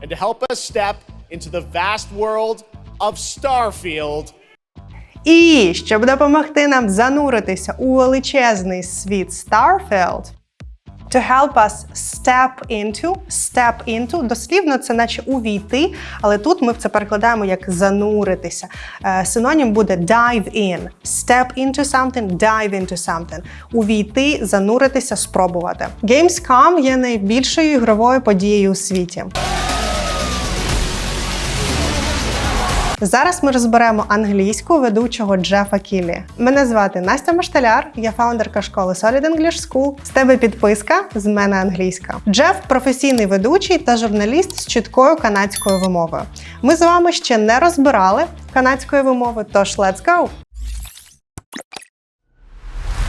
and to help us step into the vast world of Starfield, І щоб допомогти нам зануритися у величезний світ Starfield, To help us step into, step into, дослівно це наче увійти, але тут ми це перекладаємо як зануритися. Е, Синонім буде dive in. Step into something, dive into something. Увійти, зануритися, спробувати. Gamescom є найбільшою ігровою подією у світі. Зараз ми розберемо англійську ведучого Джефа Кіллі. Мене звати Настя Машталяр, я фаундерка школи Solid English School. З тебе підписка, з мене англійська. Джеф професійний ведучий та журналіст з чіткою канадською вимовою. Ми з вами ще не розбирали канадської вимови, тож let's go!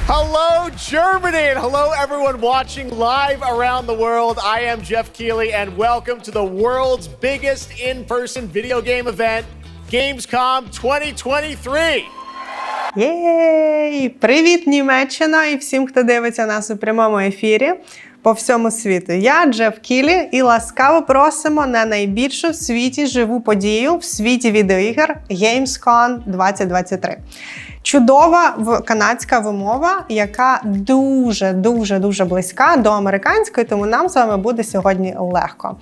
Hello, Germany, and hello, everyone watching live around the world. I am Jeff Keighley, and welcome to the world's biggest in person video game event, Gamescom 2023. Єй! Привіт, Німеччина і всім, хто дивиться нас у прямому ефірі по всьому світу. Я Джеф Кілі і ласкаво просимо на найбільшу в світі живу подію в світі відеоігр Gamescom 2023. Чудова канадська вимова, яка дуже дуже дуже близька до американської, тому нам з вами буде сьогодні легко.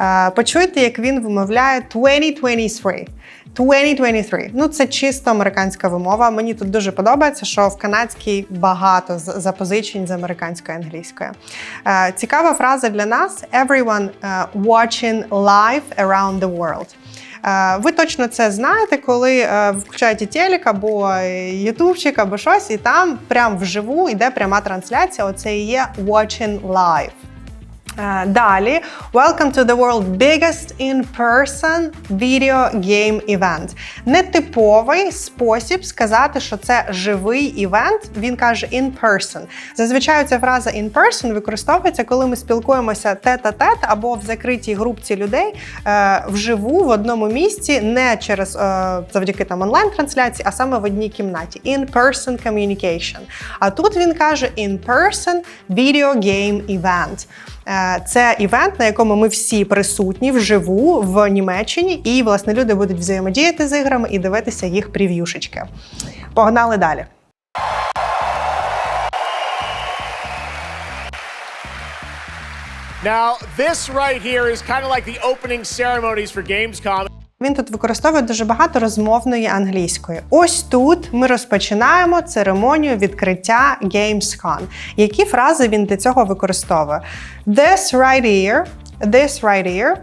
Е, Почуйте, як він вимовляє 2023. 2023. Ну, це чисто американська вимова. Мені тут дуже подобається, що в канадській багато запозичень з американської англійської. Е, цікава фраза для нас: everyone е, watching live around the world. Е, Ви точно це знаєте, коли е, включаєте телек або е, ютубчик, або щось, і там прям вживу йде пряма трансляція. Оце і є watching live. Е, Далі, welcome to the world biggest in-person video game event. Нетиповий спосіб сказати, що це живий івент. Він каже in person. Зазвичай ця фраза in person використовується, коли ми спілкуємося тет-а-тет або в закритій групці людей е, вживу в одному місці, не через е, завдяки там онлайн-трансляції, а саме в одній кімнаті. In-person communication. А тут він каже in-person video game event. Це івент, на якому ми всі присутні вживу в Німеччині, і власне люди будуть взаємодіяти з іграми і дивитися їх прев'юшечки. Погнали далі. Now, this right here is kind of like the opening ceremonies for Gamescom. Він тут використовує дуже багато розмовної англійської. Ось тут ми розпочинаємо церемонію відкриття GamesCon. Які фрази він для цього використовує? This right here, this right here,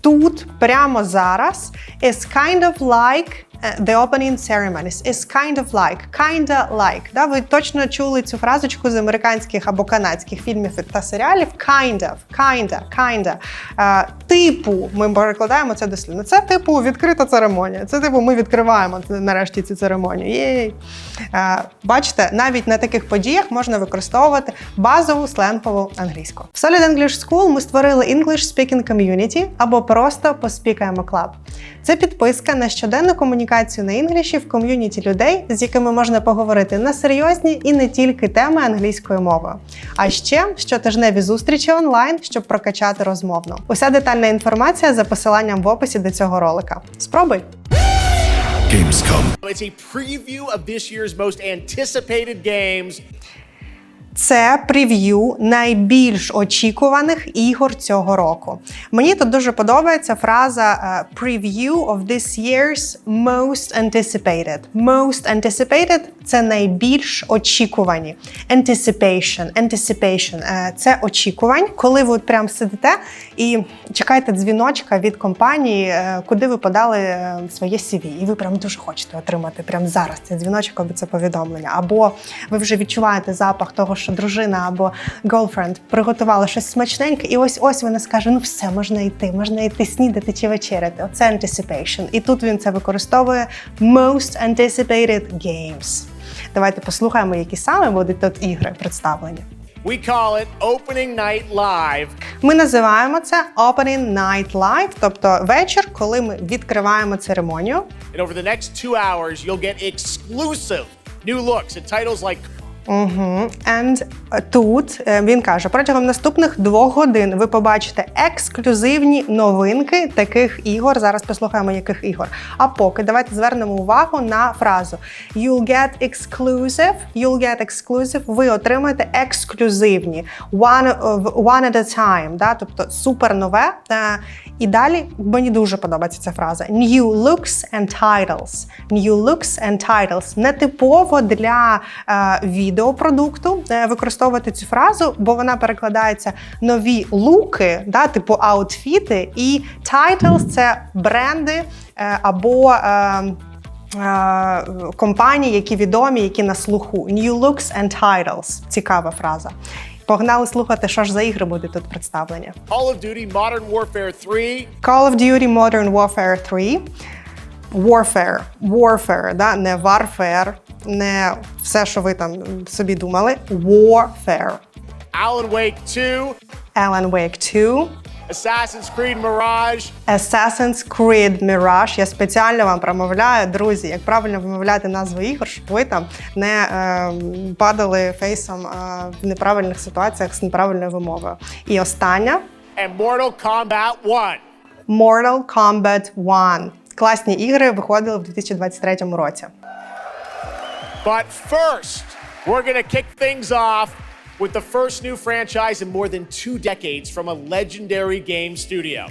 тут, прямо зараз, is kind of like the opening ceremonies. Is kind of like, kinda like. Да, ви точно чули цю фразочку з американських або канадських фільмів та серіалів. Kind of, kinda, kinda. Е, типу, ми перекладаємо це дослівно. Це типу відкрита церемонія. Це типу ми відкриваємо нарешті цю церемонію. Єй. Е, бачите, навіть на таких подіях можна використовувати базову сленгову англійську. В Solid English School ми створили English Speaking Community або просто Поспікаємо Club. Це підписка на щоденну комунікацію на інгліші в ком'юніті людей, з якими можна поговорити на серйозні і не тільки теми англійської мови. А ще щотижневі зустрічі онлайн, щоб прокачати розмовну. Уся детальна інформація за посиланням в описі до цього ролика. Спробуй! Gamescom. It's a preview of this year's most anticipated games. Це прев'ю найбільш очікуваних ігор цього року. Мені тут дуже подобається фраза е, preview of this year's most anticipated. Most anticipated – це найбільш очікувані. Anticipation, anticipation – це очікувань, коли ви от прям сидите і чекаєте дзвіночка від компанії, е, куди ви подали е, своє CV, і ви прям дуже хочете отримати прямо зараз цей дзвіночок або це повідомлення. Або ви вже відчуваєте запах того, що дружина або girlfriend приготувала щось смачненьке, і ось ось вона скаже: ну все, можна йти, можна йти снідати чи вечеряти. Оце anticipation. І тут він це використовує most anticipated games. Давайте послухаємо, які саме будуть тут ігри представлені. We call it Opening Night Live. Ми називаємо це Opening Night Live, тобто вечір, коли ми відкриваємо церемонію. And over the next two hours, you'll get exclusive new looks at titles like Угу. And тут е, він каже: протягом наступних двох годин ви побачите ексклюзивні новинки таких ігор. Зараз послухаємо, яких ігор. А поки давайте звернемо увагу на фразу You'll get exclusive. You'll get exclusive. Ви отримаєте ексклюзивні. One, one at a time. Да? Тобто супер нове. Е, І далі мені дуже подобається ця фраза. New looks and titles. New looks and titles. Нетипово для е, відеопродукту е, використовувати цю фразу, бо вона перекладається нові луки, да, типу аутфіти, і titles – це бренди е, або. Е, е, Компанії, які відомі, які на слуху. New looks and titles. Цікава фраза. Погнали слухати, що ж за ігри будуть тут представлені. Call of Duty Modern Warfare 3, Call of Duty Modern Warfare 3. Warfare, Warfare, да? не Warfare, не все, що ви там собі думали. Warfare. Alan Wake 2, Alan Wake 2. Assassin's Creed Mirage, Assassin's Creed Mirage. Я спеціально вам промовляю, друзі, як правильно вимовляти назви ігор, щоб ви там не е, падали фейсом е, в неправильних ситуаціях з неправильною вимовою. І остання and Mortal Kombat 1. Mortal Kombat 1. Класні ігри виходили в 2023 році. But first, we're to kick things off with the first new franchise in more than two decades from a legendary game studio.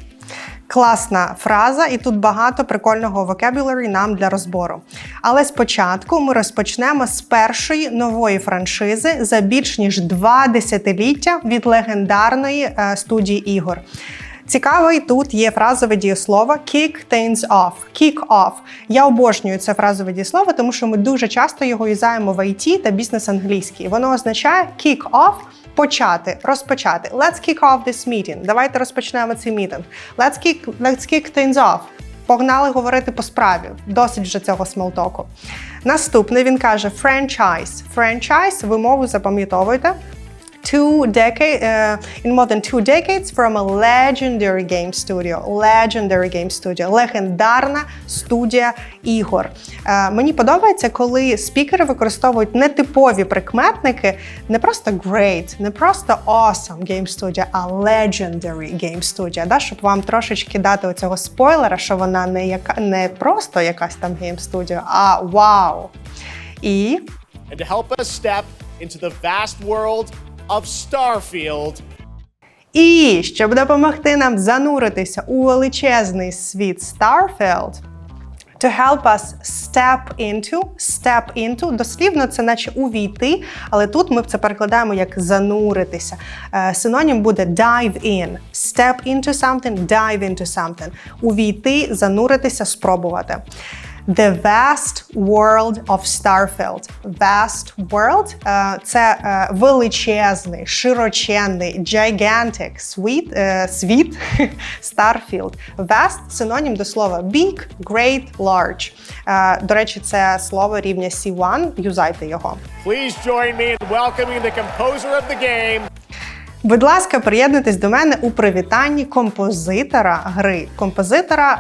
Класна фраза, і тут багато прикольного vocabulary нам для розбору. Але спочатку ми розпочнемо з першої нової франшизи за більш ніж два десятиліття від легендарної е, студії ігор. Цікавий тут є фразове дієслово kick things off. Kick off. Я обожнюю це фразове дієслово, тому що ми дуже часто його юзаємо в IT та бізнес англійський. Воно означає kick off – почати, розпочати. Let's kick off this meeting. Давайте розпочнемо цей мітинг. Let's kick, let's kick things off. Погнали говорити по справі. Досить вже цього смолтоку. Наступний він каже franchise. Franchise, ви мову запам'ятовуйте. Two decade, uh, in more than two decades from a legendary game studio. Legendary game studio. Легендарна студія ігор. Е, мені подобається, коли спікери використовують нетипові прикметники, не просто great, не просто awesome game studio, а legendary game studio. Да? Щоб вам трошечки дати оцього спойлера, що вона не, яка, не просто якась там game studio, а вау. І And to help us step into the vast world of Starfield, І щоб допомогти нам зануритися у величезний світ Starfield, to help us step into, step into, дослівно це наче увійти, але тут ми це перекладаємо як зануритися. Е, Синонім буде dive in. Step into something, dive into something. Увійти, зануритися, спробувати. The vast world of Starfield. Vast world е, – це е, величезний, широченний, gigantic світ, е, світ Starfield. Vast – синонім до слова big, great, large. Е, До речі, це слово рівня C1, юзайте його. please join me in welcoming the composer of the game, Будь ласка, приєднуйтесь до мене у привітанні композитора гри. Композитора,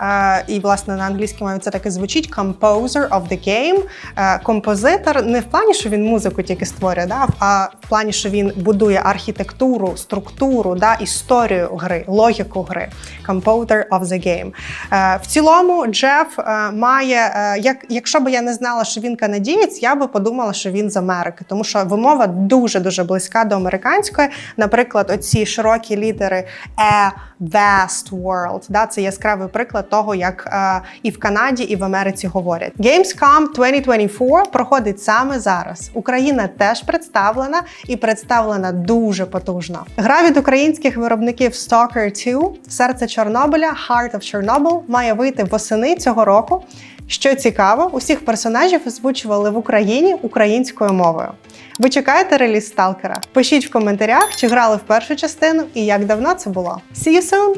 е, і власне на англійській мові це так і звучить composer of the game. Е, композитор не в плані, що він музику тільки створює, да, а в плані, що він будує архітектуру, структуру, да, історію гри, логіку гри. Composer of the game. Е, в цілому, Джеф має, як, якщо б я не знала, що він канадієць, я би подумала, що він з Америки, тому що вимова дуже дуже близька до американської. Наприклад, оці широкі літери a vast world. Да, це яскравий приклад того, як е, і в Канаді, і в Америці говорять. Gamescom 2024 проходить саме зараз. Україна теж представлена і представлена дуже потужно. Гра від українських виробників Stalker 2, серце Чорнобиля, Heart of Chernobyl має вийти восени цього року. Що цікаво, усіх персонажів озвучували в Україні українською мовою. Ви чекаєте реліз Сталкера? Пишіть в коментарях, чи грали в першу частину і як давно це було. See you soon!